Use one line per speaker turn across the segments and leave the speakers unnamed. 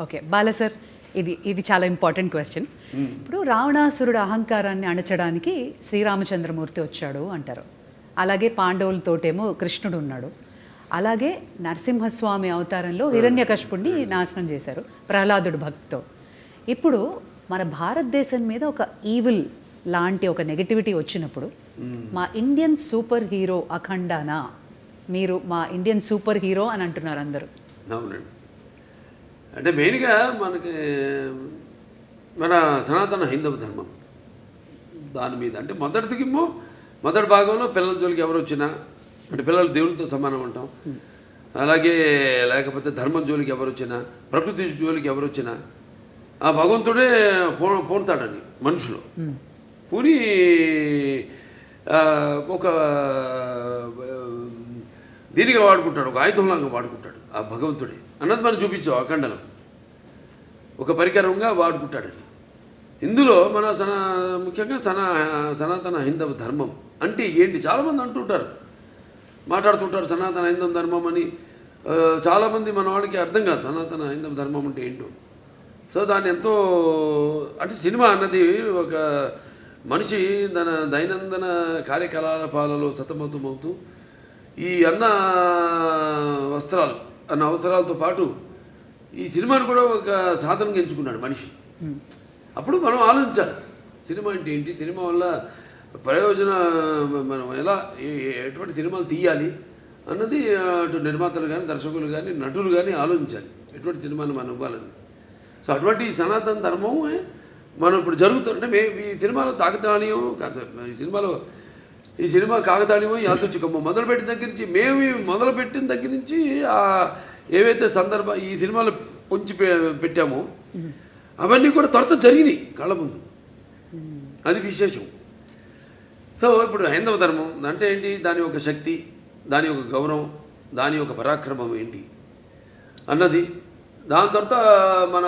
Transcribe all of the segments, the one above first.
Okay బాల sir ఇది ఇది చాలా ఇంపార్టెంట్ క్వశ్చన్. ఇప్పుడు రావణాసురుడు అహంకారాన్ని అణచడానికి శ్రీరామచంద్రమూర్తి వచ్చాడు అంటారు. అలాగే పాండవులతోటేమో కృష్ణుడు ఉన్నాడు. అలాగే నరసింహస్వామి అవతారంలో హిరణ్యకశిపుణ్ణి నాశనం చేశారు ప్రహ్లాదుడు భక్తితో. ఇప్పుడు మన భారతదేశం మీద ఒక ఈవిల్ లాంటి ఒక నెగటివిటీ వచ్చినప్పుడు మా ఇండియన్ సూపర్ హీరో అఖండానా? మీరు మా ఇండియన్ సూపర్ హీరో అని అంటున్నారు అందరూ.
అవునండి. అంటే మెయిన్గా మనకి మన సనాతన హైందవ ధర్మం. దాని మీద అంటే మొదటిదికేమో మొదటి భాగంలో పిల్లల జోలికి ఎవరు వచ్చినా అంటే పిల్లలు దేవునితో సమానం అంటాం. అలాగే లేకపోతే ధర్మం జోలికి ఎవరు వచ్చినా ప్రకృతి జోలికి ఎవరు వచ్చినా ఆ భగవంతుడే పో పోతాడని మనుషులు. పూని ఒక దీనిగా వాడుకుంటాడు ఒక ఆయుధంలాగా వాడుకుంటాడు ఆ భగవంతుడే. అన్నది మనం చూపించాం అఖండలో ఒక పరికరంగా వాడుకుంటాడని ఇందులో మన సనా ముఖ్యంగా సనా సనాతన హైందవ ధర్మం అంటే ఏంటి? చాలామంది అంటుంటారు. మాట్లాడుతుంటారు సనాతన హైందవ ధర్మం అని. చాలామంది మన వాళ్ళకి అర్థం కాదు సనాతన హైందవ ధర్మం అంటే ఏంటో. సో దాన్ని ఎంతో అంటే సినిమా అన్నది ఒక మనిషి తన దైనందిన కార్యకలాపాలలో సతమతమవుతూ ఈ అన్న వస్త్రాలు అన్న అవసరాలతో పాటు ఈ సినిమాను కూడా ఒక సాధనంగా ఎంచుకున్నాడు మనిషి. అప్పుడు మనం ఆలోచించాలి సినిమా అంటే ఏంటి? సినిమా వల్ల ప్రయోజన మనం ఎలా ఎటువంటి సినిమాలు తీయాలి అన్నది అటు నిర్మాతలు కానీ దర్శకులు కానీ నటులు కానీ ఆలోచించాలి. ఎటువంటి సినిమాను మనం ఇవ్వాలని. సో అటువంటి సనాతన ధర్మం మనం ఇప్పుడు జరుగుతుంటే మే ఈ సినిమాలో కాదు, ఈ సినిమాలో ఈ సినిమా కాకతాళీయమో యాదృచ్ఛికమో మొదలుపెట్టిన దగ్గర నుంచి మేము మొదలుపెట్టిన దగ్గర నుంచి ఏవైతే సందర్భ ఈ సినిమాలు పొంచి పె- పెట్టామో అవన్నీ కూడా త్వరత జరిగినాయి కళ్ళ ముందు. అది విశేషం. సో ఇప్పుడు హైందవ ధర్మం అంటే ఏంటి? దాని యొక్క శక్తి దాని యొక్క గౌరవం దాని యొక్క పరాక్రమం ఏంటి? అన్నది. దాని తర్వాత మన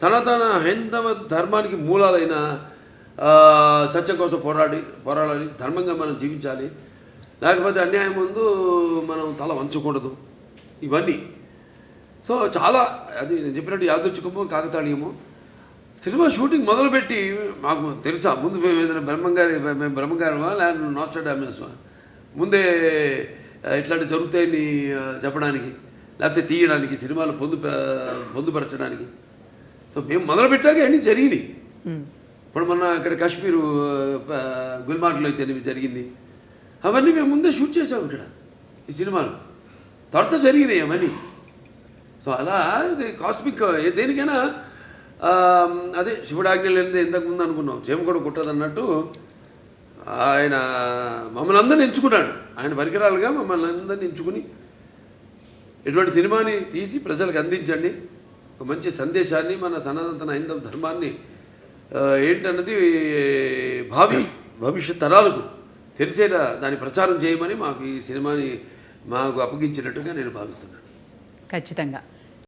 సనాతన హైందవ ధర్మానికి మూలాలైన సత్యం కోసం పోరాడి పోరాడాలి ధర్మంగా మనం జీవించాలి. లేకపోతే అన్యాయం ముందు మనం తల వంచకూడదు. ఇవన్నీ. సో చాలా అది నేను చెప్పినట్టు యాదృచ్ఛికము కాకతాళీయము. సినిమా షూటింగ్ మొదలుపెట్టి మాకు తెలుసా ముందు మేము ఏదైనా బ్రహ్మంగారి మేము బ్రహ్మంగారమా లేదా నాస్టాడామేసమా ముందే ఇట్లాంటి జరుగుతాయని చెప్పడానికి లేకపోతే తీయడానికి సినిమాలు పొందు పొందుపరచడానికి. సో మేము మొదలుపెట్టాక అన్నీ జరిగినాయి. ఇప్పుడు మొన్న ఇక్కడ కాశ్మీరు గుల్మార్గ్లో అయితే జరిగింది? అవన్నీ మేము ముందే షూట్ చేసాము ఇక్కడ ఈ సినిమాలు. త్వరత జరిగినాయి అవన్నీ. సో అలా ఇది కాస్మిక్ ఏ- దేనికైనా అదే శివుడాజ్ఞ లేనిదే ఇంతకు అనుకున్నాం. చేమకొడ కూడా కుట్టదు అన్నట్టు ఆయన మమ్మల్ని అందరిని ఎంచుకున్నాడు. ఆయన పరికరాలుగా మమ్మల్ని అందరిని ఎంచుకుని ఇటువంటి సినిమాని తీసి ప్రజలకు అందించండి. ఒక మంచి సందేశాన్ని మన సనాతన హైందవ ధర్మాన్ని ఏంటన్నది భావి భవిష్యత్ తరాలకు తెలిసేలా దాని ప్రచారం చేయమని మాకు ఈ సినిమాని మాకు అప్పగించినట్టుగా నేను భావిస్తున్నాను.
ఖచ్చితంగా.